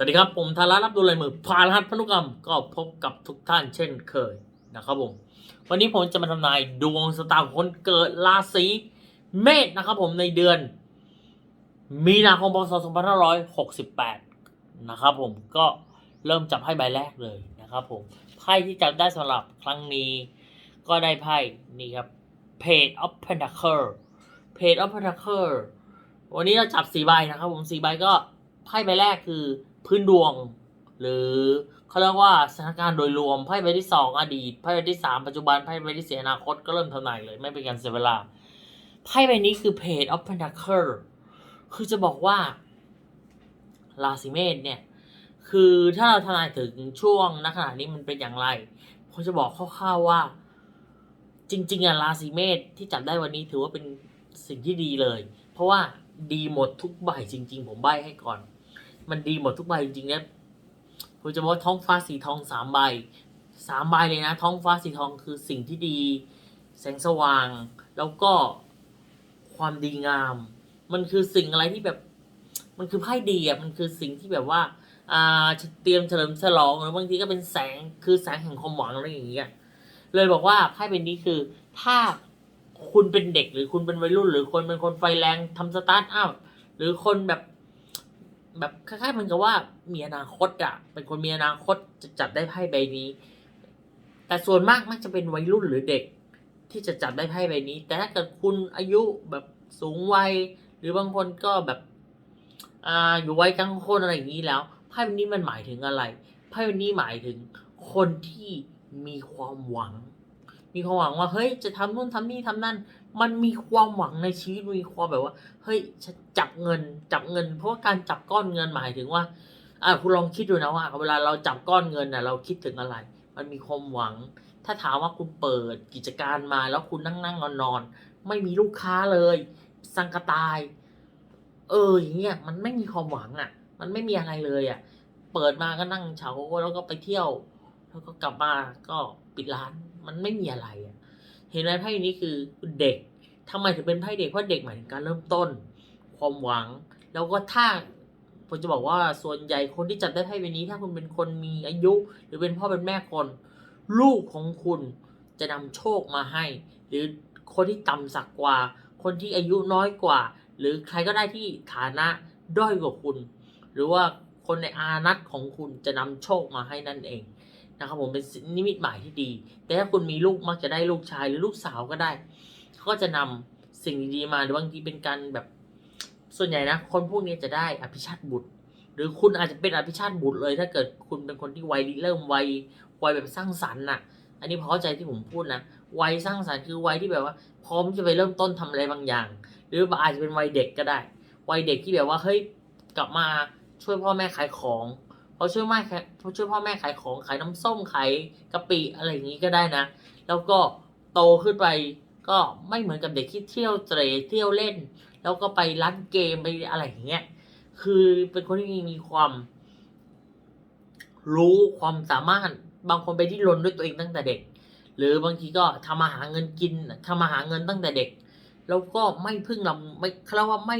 สวัสดีครับผมธารารับดูลายมือพารหัสพนุกรรมก็พบกับทุกท่านเช่นเคยนะครับผมวันนี้ผมจะมาทำนายดวงสตาร์คนเกิดราศีเมษนะครับผมในเดือน มีนาคมพศ2568นะครับผมก็เริ่มจับไพ่ใบแรกเลยนะครับผมไพ่ที่จับได้สำหรับครั้งนี้ก็ได้ไพ่นี่ครับ Page of Pentacle Page of Pentacle วันนี้เราจับสี่ใบนะครับผมสี่ใบก็ไพ่ใบแรกคือ พื้นดวง หรือเขาเรียกว่าสถานการณ์โดยรวมไพ่ใบที่สองอดีตไพ่ใบที่สามปัจจุบันไพ่ใบที่สี่อนาคตก็เริ่มทำนายเลย ไม่เป็นการเสียเวลาไพ่ใบนี้คือ Page of Pentacle คือจะบอกว่าราศีเมษเนี่ยคือถ้าเราทำนายถึงช่วงณขณะนี้มันเป็นอย่างไรผมจะบอกคร่าวๆว่า จริง ๆอะราศีเมษที่จับได้วันนี้ถือว่าเป็นสิ่งที่ดีเลย เพราะว่าดีหมดทุกใบจริง ๆ ผมใบให้ก่อน มันดีหมดทุกใบจริงๆนะผมจะบอกว่าท้องฟ้าสีทองสามใบสามใบเลยนะ ท้องฟ้าสีทองคือสิ่งที่ดี แสงสว่าง แล้วก็ความดีงาม มันคือสิ่งอะไรที่แบบ มันคือไพ่ดีอะมันคือสิ่งที่แบบว่าอ่าเตรียมเฉลิมฉลองหรือบางทีก็เป็นแสงคือแสงแห่งความหวังอะไรอย่างเงี้ยเลยบอกว่าไพ่เป็นนี้คือ ถ้าคุณเป็นเด็กหรือคุณเป็นวัยรุ่น หรือคนเป็นคนไฟแรงทำสตาร์ทอัพหรือคนแบบ แบบคล้ายๆเหมือนกับว่ามีอนาคตอะเป็นคนมีอนาคตจะจับได้ไพ่ใบนี้ แต่ส่วนมากมักจะเป็นวัยรุ่นหรือเด็ก ที่จะจับได้ไพ่ใบนี้ แต่ถ้าเกิดคุณอายุแบบสูงวัย หรือบางคนก็แบบอ่าอยู่วัยกลางคนอะไรอย่างนี้แล้วไพ่ใบนี้มันหมายถึงอะไรไพ่ใบนี้หมายถึงคนที่มีความหวัง มีความหวังว่าเฮ้ยจะทำนู่นทำนี่ทำนั่น มันมีความหวังในชีวิตมีความแบบว่า เฮ้ยจับเงินจับเงิน เพราะว่าการจับก้อนเงินหมายถึงว่าอ่าคุณลองคิดดูนะว่า เวลาเราจับก้อนเงินน่ะเราคิดถึงอะไร มันมีความหวัง ถ้าถามว่าคุณเปิดกิจการมาแล้วคุณนั่งนั่งนอนนอนไม่มีลูกค้าเลย สังกตาย เอออย่างเงี้ยมันไม่มีความหวังอะ มันไม่มีอะไรเลยอะ เปิดมาก็นั่งเฉาแล้วก็ไปเที่ยว แล้วก็กลับมาก็ปิดร้าน มันไม่มีอะไรอะเห็นไหมไพ่นี้คือเด็กทำไมถึงเป็นไพ่เด็กเพราะเด็กหมายถึงการเริ่มต้น ความหวัง แล้วก็ถ้าผมจะบอกว่าส่วนใหญ่คนที่จับได้ไพ่ใบนี้ ถ้าคุณเป็นคนมีอายุ หรือเป็นพ่อเป็นแม่คน ลูกของคุณจะนำโชคมาให้ หรือคนที่ต่ำสักกว่า คนที่อายุน้อยกว่า หรือใครก็ได้ที่ฐานะด้อยกว่าคุณ หรือว่าคนในอานัตของคุณจะนำโชคมาให้นั่นเอง นะครับผมเป็นนิมิตหมายที่ดี แต่ถ้าคุณมีลูกมักจะได้ลูกชายหรือลูกสาวก็ได้เขาก็จะนำสิ่งดีๆมาหรือบางทีเป็นการแบบส่วนใหญ่นะ คนพวกนี้จะได้อภิชาติบุตร หรือคุณอาจจะเป็นอภิชาติบุตรเลย ถ้าเกิดคุณเป็นคนที่วัยริเริ่มวัยวัยแบบสร้างสรรค์น่ะ อันนี้พอเข้าใจที่ผมพูดนะวัยสร้างสรรค์คือวัยที่แบบว่า พร้อมจะไปเริ่มต้นทำอะไรบางอย่าง หรืออาจจะเป็นวัยเด็กก็ได้ วัยเด็กที่แบบว่าเฮ้ยกลับมาช่วยพ่อแม่ขายของ พอช่วยแม่ขายพอช่วยพ่อแม่ขายของขายน้ำส้มขายกะปิอะไรอย่างนี้ก็ได้นะ แล้วก็โตขึ้นไปก็ไม่เหมือนกับเด็กที่เที่ยวเตะเที่ยวเล่น แล้วก็ไปร้านเกมไปอะไรอย่างเงี้ยคือเป็นคนที่มีความ รู้ความสามารถบางคนไปที่รนด้วยตัวเองตั้งแต่เด็ก หรือบางทีก็ทำมาหาเงินกินทำมาหาเงินตั้งแต่เด็ก แล้วก็ไม่พึ่งลำไม่เขาเรียกว่าไม่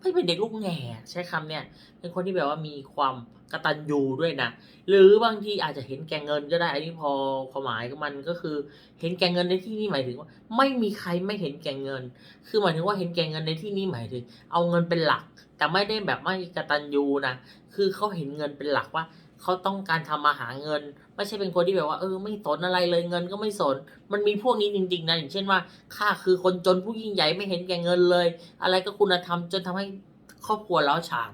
ไม่เป็นเด็กลูกแง่ใช้คำเนี่ยเป็นคนที่แบบว่ามีความกระตัญญูด้วยนะ หรือบางทีอาจจะเห็นแก่เงินก็ได้ อันนี้พอความหมายของมันก็คือ เห็นแก่เงินในที่นี้หมายถึงว่า ไม่มีใครไม่เห็นแก่เงิน คือหมายถึงว่าเห็นแก่เงินในที่นี้หมายถึง เอาเงินเป็นหลัก แต่ไม่ได้แบบไม่กระตัญญูนะ คือเขาเห็นเงินเป็นหลักว่าเขาต้องการทำมาหาเงิน ไม่ใช่เป็นคนที่แบบว่าเออไม่สนอะไรเลยเงินก็ไม่สน มันมีพวกนี้จริง ๆนะอย่างเช่นว่าข้าคือคนจนผู้ยิ่งใหญ่ไม่เห็นแก่เงินเลย อะไรก็คุณธรรมจนทำให้ครอบครัวล้าฉาน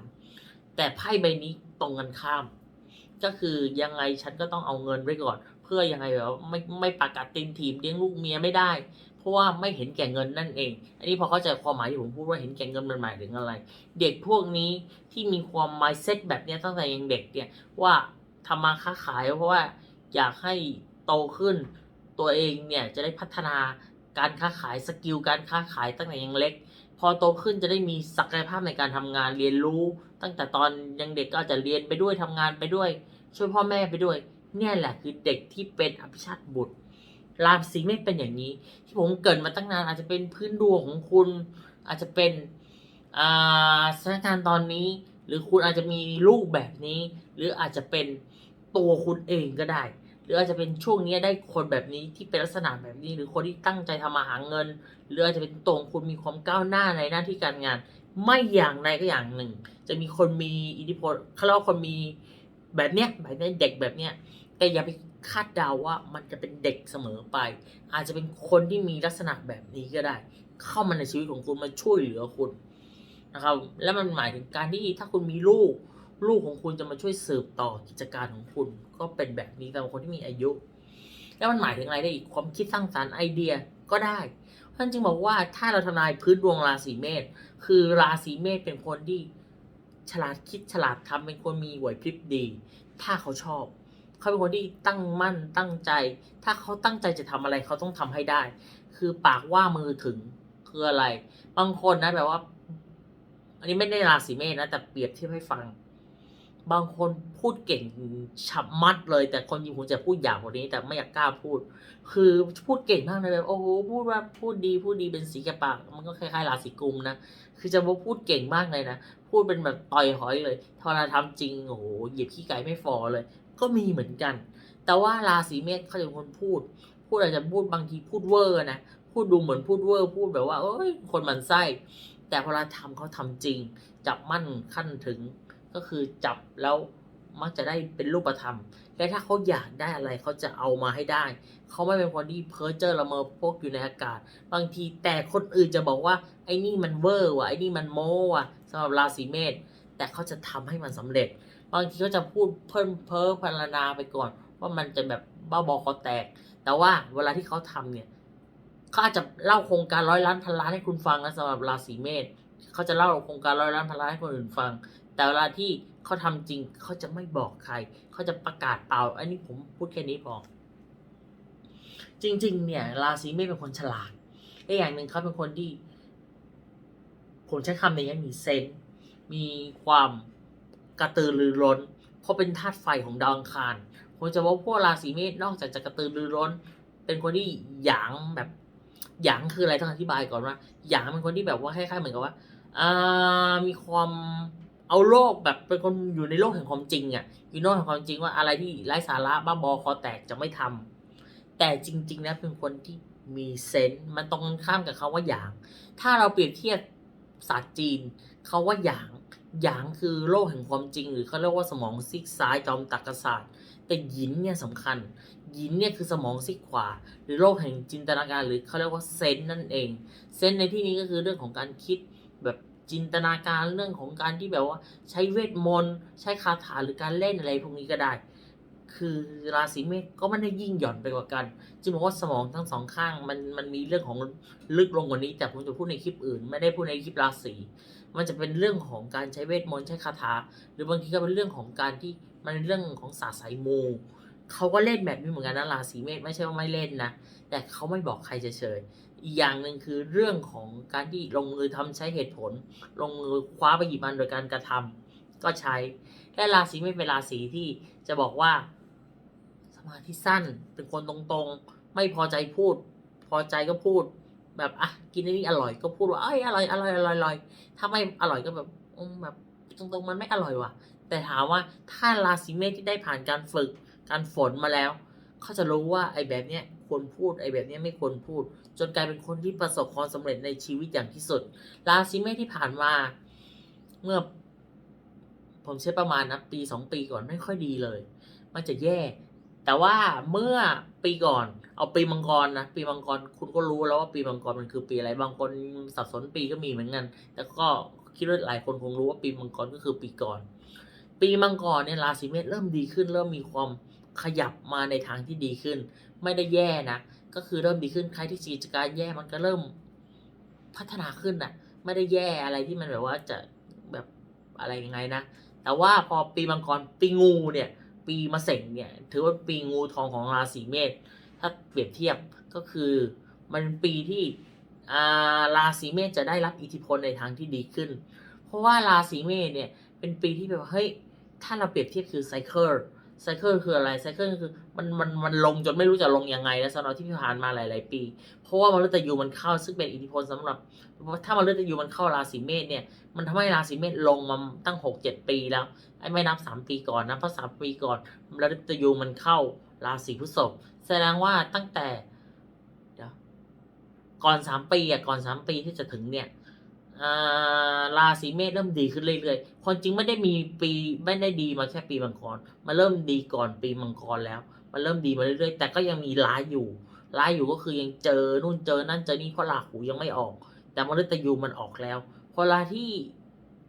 แต่ไพ่ใบนี้ตรงกันข้าม ก็คือยังไงฉันก็ต้องเอาเงินไว้ก่อน เพื่อยังไงแบบไม่ไม่ประกาศตีนทีมเลี้ยงลูกเมียไม่ได้เพราะว่าไม่เห็นแก่เงินนั่นเอง อันนี้พอเข้าใจความหมายที่ผมพูดว่าเห็นแก่เงินมันหมายถึงอะไร เด็กพวกนี้ที่มีความ mindset แบบนี้ตั้งแต่ยังเด็กเนี่ยว่า ทำมาค้าขาย เพราะว่าอยากให้โตขึ้นตัวเองเนี่ยจะได้พัฒนาการค้าขายสกิลการค้าขายตั้งแต่ยังเล็ก พอโตขึ้นจะได้มีศักยภาพในการทำงานเรียนรู้ ตั้งแต่ตอนยังเด็กก็อาจจะเรียนไปด้วยทำงานไปด้วย ช่วยพ่อแม่ไปด้วยเนี่ยแหละคือเด็กที่เป็นอภิชาติบุตรราศีไม่เป็นอย่างนี้ ที่ผมเกิดมาตั้งนานอาจจะเป็นพื้นดวงของคุณ อาจจะเป็นสถานการณ์ตอนนี้ หรือคุณอาจจะมีลูกแบบนี้ หรืออาจจะเป็น ตัวคุณเองก็ได้ หรืออาจจะเป็นช่วงนี้ได้คนแบบนี้ที่เป็นลักษณะแบบนี้ หรือคนที่ตั้งใจทำมาหาเงิน หรืออาจจะเป็นตรงคุณมีความก้าวหน้าในหน้าที่การงาน ไม่อย่างใดก็อย่างหนึ่ง จะมีคนมีอิทธิพลเขาเรียกว่าคนมีแบบเนี้ยแบบเนี้ยเด็กแบบเนี้ยแต่อย่าไปคาดเดาว่ามันจะเป็นเด็กเสมอไป อาจจะเป็นคนที่มีลักษณะแบบนี้ก็ได้ เข้ามาในชีวิตของคุณมาช่วยเหลือคุณนะครับ และมันหมายถึงการที่ถ้าคุณมีลูก ลูกของคุณจะมาช่วยสืบต่อกิจการของคุณ ก็เป็นแบบนี้สำหรับคนที่มีอายุ แล้วมันหมายถึงอะไรได้อีกความคิดสร้างสรรค์ไอเดียก็ได้ท่านจึงบอกว่าถ้าเราทำนายพื้นดวงราศีเมษคือราศีเมษเป็นคนที่ฉลาดคิดฉลาดทำเป็นคนมีไหวพริบดี ถ้าเขาชอบ เขาเป็นคนที่ตั้งมั่นตั้งใจ ถ้าเขาตั้งใจจะทำอะไรเขาต้องทำให้ได้ คือปากว่ามือถึงคืออะไร บางคนนะแบบว่า อันนี้ไม่ได้ราศีเมษนะแต่เปรียบเทียบให้ฟัง บางคนพูดเก่งฉับมัดเลย แต่คนจริงผมจะพูดอย่างกว่านี้ แต่ไม่อยากกล้าพูด คือพูดเก่งมากเลยแบบโอ้โหพูดว่าพูดดีพูดดีเป็นสีกระปากมันก็คล้ายๆราศีกุมนะคือจะว่าพูดเก่งมากเลยนะพูดเป็นแบบต่อยหอยเลยทอราทำจริงโอ้โหเหยียบขี้ไก่ไม่ฟอเลย ก็มีเหมือนกัน แต่ว่าราศีเมษเขาจะเป็นคนพูด พูดอาจจะพูดบางทีพูดเวอร์นะพูดดูเหมือนพูดเวอร์พูดแบบว่าเอ้ยคนมันไส้แต่พอเวลาทำเขาทำจริง จับมั่นขั้นถึง ก็คือจับแล้วมักจะได้เป็นรูปธรรม และถ้าเขาอยากได้อะไรเขาจะเอามาให้ได้ เขาไม่เป็นคนที่เพ้อเจอละเมอพวกอยู่ในอากาศ บางทีแต่คนอื่นจะบอกว่าไอ้นี่มันเวอร์ว่ะไอ้นี่มันโม้ว่ะสำหรับราศีเมษแต่เขาจะทำให้มันสำเร็จ บางทีเขาจะพูดเพิ่มเพ้อพรรณนาไปก่อน ว่ามันจะแบบบ้าบอคอแตก แต่ว่าเวลาที่เขาทำเนี่ยเขาอาจจะเล่าโครงการร้อยล้านพันล้านให้คุณฟังนะสำหรับราศีเมษเขาจะเล่าโครงการร้อยล้านพันล้านให้คนอื่นฟัง แต่เวลาที่เขาทำจริงเขาจะไม่บอกใคร เขาจะประกาศเปล่า อันนี้ผมพูดแค่นี้พอ จริง ๆ เนี่ย ราศีเมษเป็นคนฉลาดและอย่างหนึ่งเขาเป็นคนที่ ผมใช้คำในนี้มีเซนมีความกระตือรือร้น เพราะเป็นธาตุไฟของดาวอังคารผมจะบอกพวกราศีเมษนอกจากจะกระตือรือร้น เป็นคนที่หยางแบบหยางคืออะไรต้องอธิบายก่อนว่าหยางเป็นคนที่แบบว่าคล้ายๆเหมือนกับว่าอ่ามีความ เอาโลกแบบเป็นคนอยู่ในโลกแห่งความจริงอะ่ะอยู่นโลกแห่งความจริงว่าอะไรที่ไร้สาระบ้าบอคอแตกจะไม่ทำแต่จริงๆนะเป็นคนที่มีเซนส์มันตรงกันข้ามกับเขาว่าหยาง ถ้าเราเปรียบเทียบศาสตร์จีนเขาว่าหยางหยางคือโลกแห่งความจริง หรือเขาเรียกว่าสมองซีกซ้ายจอมตรรกศาสตร์ แต่หยินเนี่ยสำคัญหยินเนี่ยคือสมองซีกขวา หรือโลกแห่งจินตนาการหรือเขาเรียกว่าเซนส์นั่นเอง เซนส์ในที่นี้ก็คือเรื่องของการคิดแบบ จินตนาการเรื่องของการที่แบบว่า ใช้เวทมนต์ใช้คาถาหรือการเล่นอะไรพวกนี้ก็ได้ คือราศีเมษก็ไม่ได้ยิ่งหย่อนไปกว่ากันจึงบอกว่าสมองทั้งสองข้างมันมันมีเรื่องของลึกลงกว่านี้ แต่ผมจะพูดในคลิปอื่น ไม่ได้พูดในคลิปราศีมันจะเป็นเรื่องของการใช้เวทมนต์ใช้คาถา หรือบางทีก็เป็นเรื่องของการที่มันเป็นเรื่องของศาสตร์สายมูเขาก็เล่นแบบนี้เหมือนกันนะราศีเมษไม่ใช่ว่าไม่เล่นนะแต่เขาไม่บอกใครเฉยๆ อีกอย่างหนึ่งคือเรื่องของการที่ลงมือทำใช้เหตุผล ลงมือคว้าไปหยิบมันโดยการกระทำก็ใช้และราศีเมษเป็นราศีที่จะบอกว่า สมาธิสั้นเป็นคนตรงๆ ไม่พอใจพูด พอใจก็พูด แบบอะกินนี้อร่อยก็พูดว่าเอ้ยอร่อยอร่อยอร่อยอร่อยถ้าไม่อร่อยก็แบบแบบตรงๆมันไม่อร่อยว่ะ แต่ถามว่าถ้าราศีเมษที่ได้ผ่านการฝึกการฝนมาแล้ว เขาจะรู้ว่าไอ้แบบเนี้ยควรพูดไอ้แบบเนี้ยไม่ควรพูด จนกลายเป็นคนที่ประสบความสำเร็จในชีวิตอย่างที่สุด ราศีเมษที่ผ่านมา เมื่อ ผมใช้ประมาณนะปีสองปีก่อนไม่ค่อยดีเลย มันจะแย่ แต่ว่าเมื่อปีก่อน เอาปีมังกรนะปีมังกรคุณก็รู้แล้วว่าปีมังกรมันคือปีอะไรบางคนสับสนปีก็มีเหมือนกันแต่ก็คิดว่าหลายคนคงรู้ว่าปีมังกรก็คือปีก่อน ปีมังกรเนี่ยราศีเมษเริ่มดีขึ้น เริ่มมีความขยับมาในทางที่ดีขึ้น ไม่ได้แย่นะ ก็คือเริ่มดีขึ้นใครที่กิจการแย่มันก็เริ่มพัฒนาขึ้นน่ะ ไม่ได้แย่อะไรที่มันแบบว่าจะแบบอะไรยังไงนะ แต่ว่าพอปีมังกรปีงูเนี่ย ปีมะเส็งเนี่ย ถือว่าปีงูทองของราศีเมษถ้าเปรียบเทียบก็คือมันเป็นปีที่ราศีเมษจะได้รับอิทธิพลในทางที่ดีขึ้น เพราะว่าราศีเมษเนี่ยเป็นปีที่แบบว่าเฮ้ยถ้าเราเปรียบเทียบคือไซเคิล ไซเคิลคืออะไรไซเคิลคือมันมันมันลงจนไม่รู้จะลงยังไงแล้วสำหรับที่ผ่านมาหลาย ๆ ปี เพราะว่ามฤตยูมันเข้าซึ่งเป็นอิทธิพลสำหรับ ถ้ามฤตยูมันเข้าราศีเมษเนี่ยมันทำให้ราศีเมษลงมาตั้งหกเจ็ดปีแล้วไอ้ไม่นับสามปีก่อนนะเพราะสามปีก่อนมฤตยูมันเข้าราศีพฤษภแสดงว่าตั้งแต่ก่อนสามปีอะก่อนสามปีที่จะถึงเนี่ย ราศีเมษเริ่มดีขึ้นเรื่อยๆ คนจริงไม่ได้มีปีไม่ได้ดีมาแค่ปีมังกรมาเริ่มดีก่อนปีมังกรแล้ว มันเริ่มดีมาเรื่อยๆ แต่ก็ยังมีร้ายอยู่ร้ายอยู่ก็คือยังเจอนู่นเจอนั่นเจอนี่เพราะราหูยังไม่ออก แต่มฤตยูมันออกแล้วพอราที่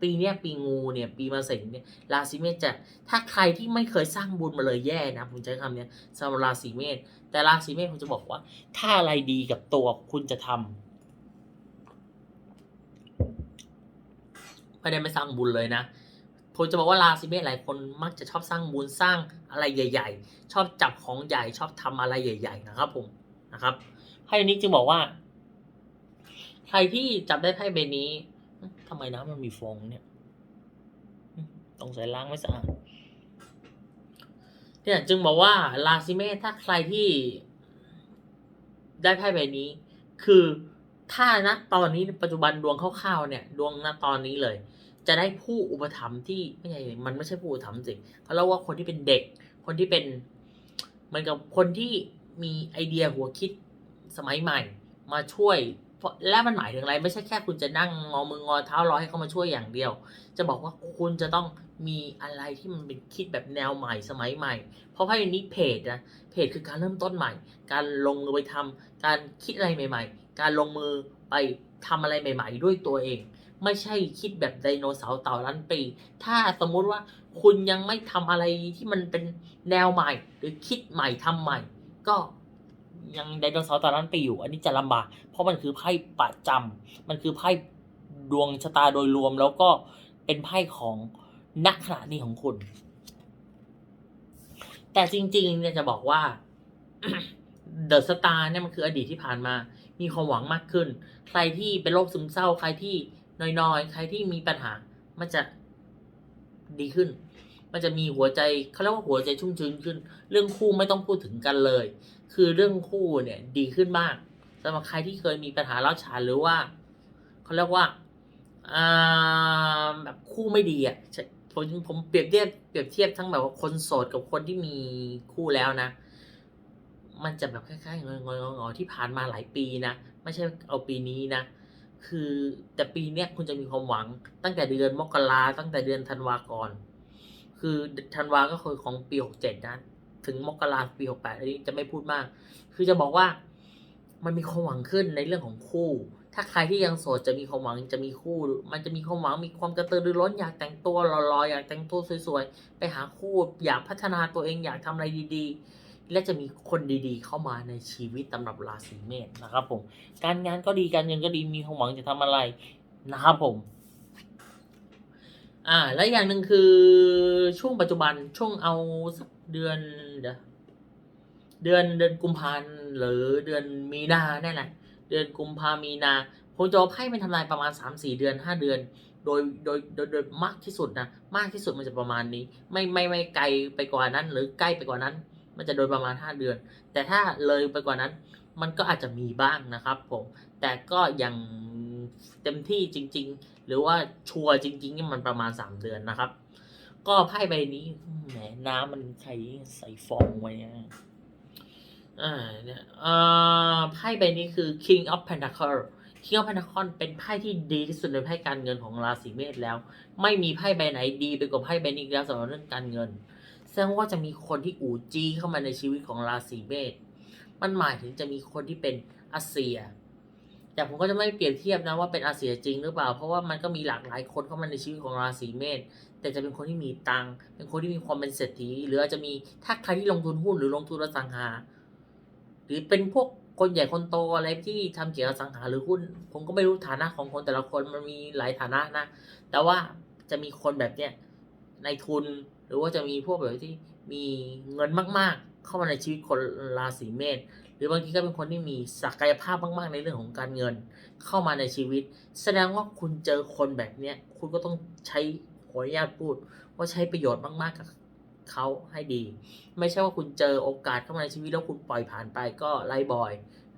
ปีเนี้ยปีงูเนี่ยปีมะเสงเนี่ยราศีเมษจะถ้าใครที่ไม่เคยสร้างบุญมาเลยแย่นะผมใช้คำเนี้ยสำหรับราศีเมษแต่ราศีเมษผมจะบอกว่า ถ้าอะไรดีกับตัวคุณจะทำ ไม่ได้ไม่สร้างบุญเลยนะผมจะบอกว่าราศีเมษหลายคนมักจะชอบสร้างบุญสร้างอะไรใหญ่ ๆ ชอบจับของใหญ่ชอบทำอะไรใหญ่ ๆ นะครับผมนะครับไพ่นี้จึงบอกว่า ใครที่จับได้ไพ่ใบนี้ทำไมน้ำมันมีฟองเนี่ยต้องใส่ล้างไม่สะอาดเนี่ยจึงบอกว่าราศีเมษถ้าใครที่ได้ไพ่ใบนี้ คือ ถ้าณตอนนี้ปัจจุบันดวงคร่าวๆเนี่ย ดวงณตอนนี้เลย จะได้ผู้อุปถัมภ์ที่ไม่ใช่มันไม่ใช่ผู้อุปถัมภ์สิเขาเรียกว่าคนที่เป็นเด็ก คนที่เป็นเหมือนกับคนที่มีไอเดียหัวคิดสมัยใหม่ มาช่วยเพราะและมันหมายถึงอะไร ไม่ใช่แค่คุณจะนั่งงอมืองอเท้ารอให้เขามาช่วยอย่างเดียว จะบอกว่าคุณจะต้องมีอะไรที่มันเป็นคิดแบบแนวใหม่สมัยใหม่ เพราะไพ่นี้เพจนะเพจคือการเริ่มต้นใหม่ การลงมือไปทำการคิดอะไรใหม่ ๆ การลงมือไปทำอะไรใหม่ ๆ ด้วยตัวเอง ไม่ใช่คิดแบบไดโนเสาร์เต่าล้านปี ถ้าสมมุติว่าคุณยังไม่ทำอะไรที่มันเป็นแนวใหม่ หรือคิดใหม่ทำใหม่ ก็ยังไดโนเสาร์เต่าล้านปีอยู่ อันนี้จะลำบาก เพราะมันคือไพ่ประจำมันคือไพ่ดวงชะตาโดยรวมแล้วก็เป็นไพ่ของนักขณะนี้ของคุณ แต่จริง ๆ เนี่ยจะบอกว่า เดอะสตาร์เนี่ยมันคืออดีตที่ผ่านมา มีความหวังมากขึ้น ใครที่เป็นโรคซึมเศร้า ใครที่น้อยๆ ใครที่มีปัญหา มันจะดีขึ้น มันจะมีหัวใจเขาเรียกว่าหัวใจชุ่มชื้นขึ้น เรื่องคู่ไม่ต้องพูดถึงกันเลย คือเรื่องคู่เนี่ยดีขึ้นมากสำหรับใครที่เคยมีปัญหาเล่าฉานหรือว่าเขาเรียกว่าอ่าแบบคู่ไม่ดีอะผมผมเปรียบเทียบเปรียบเทียบทั้งแบบว่าคนโสดกับคนที่มีคู่แล้วนะ มันจะแบบคล้ายๆงอยๆงอๆที่ผ่านมาหลายปีนะ ไม่ใช่เอาปีนี้นะ คือแต่ปีเนี้ยคุณจะมีความหวัง ตั้งแต่เดือนมกราตั้งแต่เดือนธันวาก่อน คือธันวาก็คือของปีหกเจ็ดนะ ถึงมกราปีหกแปดอันนี้จะไม่พูดมาก คือจะบอกว่ามันมีความหวังขึ้นในเรื่องของคู่ ถ้าใครที่ยังโสดจะมีความหวังจะมีคู่ มันจะมีความหวังมีความกระตือรือร้นอยากแต่งตัวหล่อๆอยากแต่งตัวสวยๆ ไปหาคู่อยากพัฒนาตัวเองอยากทำอะไรดีๆ และจะมีคนดีๆ เข้ามาในชีวิตสำหรับราศีเมษนะครับผม การงานก็ดีการเงินก็ดีมีความหวังจะทำอะไรนะครับผม อ่า และอย่างหนึ่งคือช่วงปัจจุบันช่วงเอาสักเดือนเดี๋ยวเดือนเดือนกุมภาพันธ์หรือเดือนมีนาเนี่ยแหละเดือนกุมภามีนาผมจะเอาไพ่เป็นทำลายประมาณสามสี่เดือนห้าเดือน โดยโดยโดยโดยมากที่สุดนะมากที่สุดมันจะประมาณนี้ ไม่ไม่ไม่ไกลไปกว่านั้น หรือใกล้ไปกว่านั้น มันจะโดยประมาณห้าเดือน แต่ถ้าเลยไปกว่านั้น มันก็อาจจะมีบ้างนะครับผม แต่ก็ยังเต็มที่จริง ๆ หรือว่าชัวร์จริงๆนี่มันประมาณสามเดือนนะครับ ก็ไพ่ใบนี้แหมน้ำมันใครใส่ฟองไว้เนี่ยอ่าเนี่ยอ่าไพ่ใบนี้คือ King of Pentacle King of Pentacle เป็นไพ่ที่ดีที่สุดในไพ่การเงินของราศีเมษแล้ว ไม่มีไพ่ใบไหนดีไปกว่าไพ่ใบนี้แล้วสำหรับเรื่องการเงิน ดงว่าจะมีคนที่อูจีเข้ามาในชีวิตของราศีเมษมันหมายถึงจะมีคนที่เป็นอาเซีย แต่ผมก็จะไม่เปรียบเทียบนะว่าเป็นอาเซียจริงหรือเปล่า เพราะว่ามันก็มีหลากหลายคนเข้ามาในชีวิตของราศีเมษ แต่จะเป็นคนที่มีตังค์ เป็นคนที่มีความเป็นเศรษฐี หรืออาจจะมีถ้าใครที่ลงทุนหุ้นหรือลงทุนอสังหา หรือเป็นพวกคนใหญ่คนโตอะไรที่ทำเกี่ยวกับอสังหาหรือหุ้น ผมก็ไม่รู้ฐานะของคนแต่ละคนมันมีหลายฐานะนะ แต่ว่าจะมีคนแบบเนี้ย ในทุน หรือว่าจะมีพวกแบบที่มีเงินมาก ๆ เข้ามาในชีวิตคนราศีเมษหรือบางทีก็เป็นคนที่มีศักยภาพมากๆ ในเรื่องของการเงิน เข้ามาในชีวิต แสดงว่าคุณเจอคนแบบเนี้ยคุณก็ต้องใช้ขออนุญาตพูด ว่าใช้ประโยชน์มากๆกับเขาให้ดี ไม่ใช่ว่าคุณเจอโอกาสเข้ามาในชีวิตแล้วคุณปล่อยผ่านไปก็ไล่บอย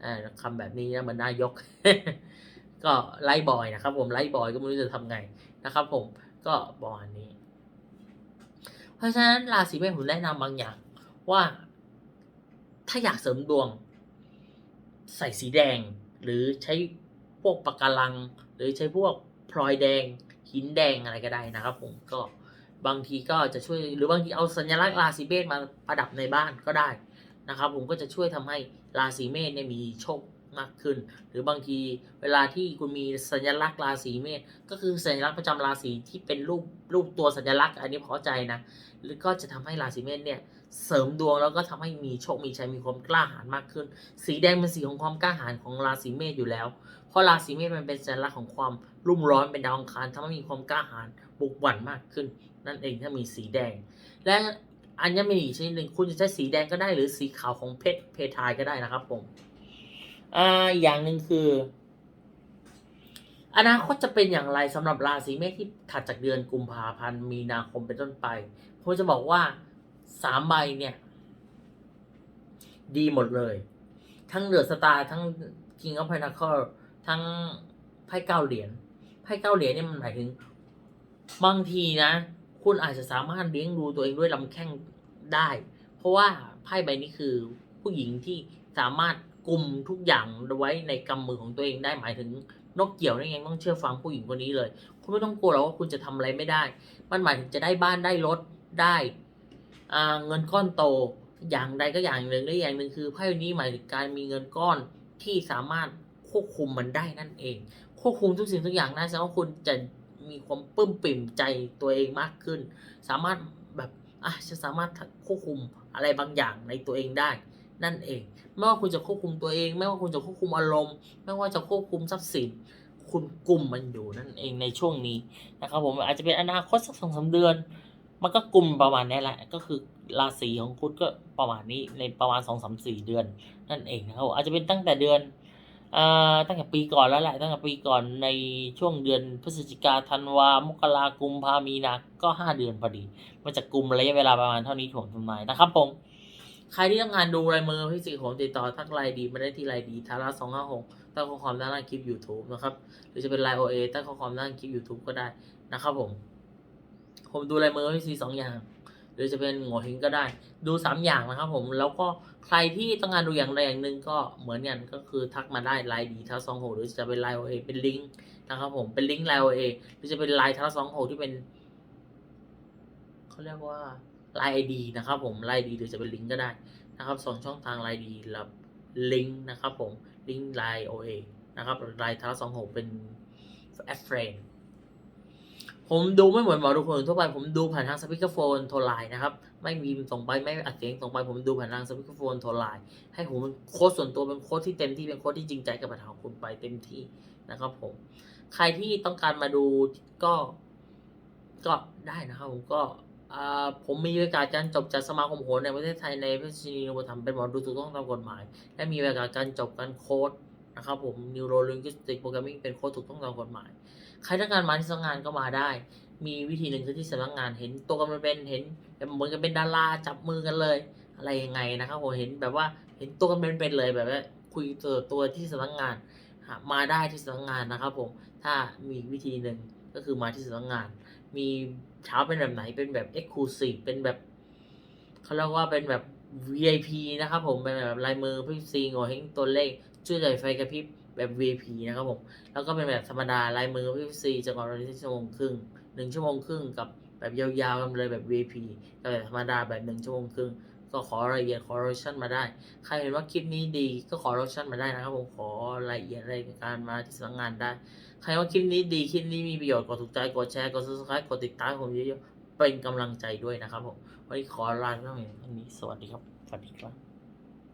อ่าคำแบบนี้นะมือนนายก ก็ไล่บอยนะครับ ผมไล่บอยก็ไม่รู้จะทำไงนะครับ ผมก็ประมาณนี้ เพราะฉะนั้นราศีเมษผมแนะนำบางอย่าง ว่าถ้าอยากเสริมดวง ใส่สีแดง หรือใช้พวกปะการัง หรือใช้พวกพลอยแดง หินแดงอะไรก็ได้นะครับ ผมก็บางทีก็จะช่วยหรือบางทีเอาสัญลักษณ์ราศีเมษมาประดับในบ้านก็ได้นะครับ ผมก็จะช่วยทำให้ราศีเมษเนี่ยมีโชค มากขึ้น หรือบางทีเวลาที่คุณมีสัญลักษณ์ราศีเมษก็คือสัญลักษณ์ประจำราศีที่เป็นรูปรูปตัวสัญลักษณ์ อันนี้พอใจนะหรือก็จะทำให้ราศีเมษเนี่ยเสริมดวงแล้วก็ทำให้มีโชค มีชัย มีความกล้าหาญมากขึ้น สีแดงเป็นสีของความกล้าหาญของราศีเมษอยู่แล้ว เพราะราศีเมษมันเป็นสัญลักษณ์ของความรุ่มร้อนเป็นดาวอังคารทำให้มีความกล้าหาญบุกบั่นมากขึ้น นั่นเองถ้ามีสีแดง และอัญมณีอีกชนิดหนึ่งคุณจะใช้สีแดงก็ได้หรือสีขาวของเพชรเพทายก็ได้นะครับผม อ่าอย่างหนึ่งคือ อนาคตจะเป็นอย่างไรสำหรับราศีเมษที่ถัดจากเดือนกุมภาพันธ์มีนาคมเป็นต้นไปผมจะบอกว่าสามใบเนี่ย ดีหมดเลย ทั้งเดือดสตาร์ทั้ง King of Pentacle ทั้งไพ่เก้าเหรียญไพ่เก้าเหรียญเนี่ยมันหมายถึง บางทีนะ คุณอาจจะสามารถเลี้ยงดูตัวเองด้วยลำแข้งได้ เพราะว่าไพ่ใบนี้คือผู้หญิงที่สามารถ กลุ่มทุกอย่างไว้ในกำมือของตัวเองได้หมายถึงนกเกี่ยวนี่เองต้องเชื่อฟังผู้หญิงคนนี้เลย คุณไม่ต้องกลัวหรอกว่าคุณจะทำอะไรไม่ได้ มันหมายถึงจะได้บ้านได้รถได้เงินก้อนโตอย่างใดก็อย่างหนึ่งและอย่างหนึ่งคือไพ่ใบนี้หมายถึงการมีเงินก้อนที่สามารถควบคุมมันได้นั่นเอง ควบคุมทุกสิ่งทุกอย่างได้แสดงว่าคุณจะมีความปลื้มปิ่มใจตัวเองมากขึ้น สามารถแบบอะจะสามารถควบคุมอะไรบางอย่างในตัวเองได้ นั่นเอง ไม่ว่าคุณจะควบคุมตัวเอง ไม่ว่าคุณจะควบคุมอารมณ์ ไม่ว่าจะควบคุมทรัพย์สิน คุณกลุ่มมันอยู่นั่นเองในช่วงนี้นะครับผมอาจจะเป็นอนาคตสักสองสาเดือน มันก็กลุ่มประมาณนี้แหละ ก็คือราศีของคุณก็ประมาณนี้ในประมาณสองสามสี่เดือนนั่นเองนะครับผมอาจจะเป็นตั้งแต่เดือนอ่าตั้งแต่ปีก่อนแล้วแหละตั้งแต่ปีก่อนในช่วงเดือนพฤศจิกาธันวามกรากุมภามีนาก็ห้าเดือนพอดี มันจะกลุ่มระยะเวลาประมาณเท่านี้ถ่วงทำนายนะครับผม ใครที่ต้องการดูรายมือพิสิกของติดต่อทักไลน์ดีมาได้ที่ไลน์ดีทาร่าสองห้าหกตั้งข้อความด้านล่างคลิป YouTube นะครับ หรือจะเป็นไลน์โอเอตั้งข้อความด้านล่างคลิป YouTube ก็ได้นะครับผม ผมดูรายมือพิสิสองอย่าง หรือจะเป็นหัวหินก็ได้ ดูสามอย่างนะครับผมแล้วก็ใครที่ต้องการดูอย่างใดอย่างหนึ่งก็เหมือนกันก็คือทักมาได้ไลน์ดีทัสองหกหรือจะเป็นไลน์โอเอเป็นลิงก์นะครับผมเป็นลิงก์ไลน์โอเอหรือจะเป็นไลน์ทัสองหกที่เป็นเขาเรียกว่า ไลน์ไอดีนะครับผมไลน์ดีหรือจะเป็นลิงก์ก็ได้นะครับสองช่องทางไลน์ดีและลิงก์นะครับผมลิงก์ไลน์โอเอนะครับไลน์ทัสองหกเป็นแอดเฟรนผมดูไม่เหมือนหมอดูคนอื่นทั่วไป ผมดูผ่านทางสปีกเกอร์โฟนโทรไลน์นะครับ ไม่มีส่งไปไม่อัดเสียงส่งไป ผมดูผ่านทางสปีกเกอร์โฟนโทรไลน์ให้ผมโค้ดส่วนตัวเป็นโค้ดที่เต็มที่เป็นโค้ดที่จริงใจกับปัญหาของคุณไปเต็มที่นะครับผม ใครที่ต้องการมาดูก็ก็ได้นะครับผมก็ ผมมีบรรยากาศการจบจากสมาคมโหนในประเทศไทยในพระชินีนุธรรมเป็นหมอดูถูกต้องตามกฎหมาย และมีบรรยากาศการจบการโค้ดนะครับผม Neuro Linguistic Programming เป็นโค้ดถูกต้องตามกฎหมาย ใครต้องการมาที่สำนักงานก็มาได้ มีวิธีหนึ่งคือที่สำนักงานเห็นตัวกันเป็นเห็นเหมือนกันเป็นดาราจับมือกันเลย อะไรยังไงนะครับผมเห็นแบบว่าเห็นตัวกันเป็นๆเลยแบบว่าคุยตัวตัวที่สำนักงานมาได้ที่สำนักงานนะครับผมถ้ามีวิธีหนึ่งก็คือมาที่สำนักงาน มีเช้าเป็นแบบไหนเป็นแบบ Exclusive เป็นแบบเขาเรียกว่าเป็นแบบ VIP นะครับผมเป็นแบบลายมือพี่ซีงอเฮงตัวเลขช่วยจ่ายไฟกระพริบแบบ VIP นะครับผม แล้วก็เป็นแบบธรรมดาลายมือพี่ซีจะก่อนเราที่ชั่วโมงครึ่งหนึ่งชั่วโมงครึ่งกับแบบยาวๆกันเลยแบบ VIP กับแบบธรรมดาแบบหนึ่งชั่วโมงครึ่ง ก็ขอรายละเอียดขอโรชั่นมาได้ ใครเห็นว่าคลิปนี้ดีก็ขอโรชั่นมาได้นะครับผมขอรายละเอียดอะไรในการมาที่สำนักงานได้ ใครว่าคลิปนี้ดีคลิปนี้มีประโยชน์กดถูกใจกดแชร์กด subscribe กดติดตามผมเยอะๆเป็นกำลังใจด้วยนะครับผมวันนี้ขอลาไปเท่านี้สวัสดีครับสวัสดีครับ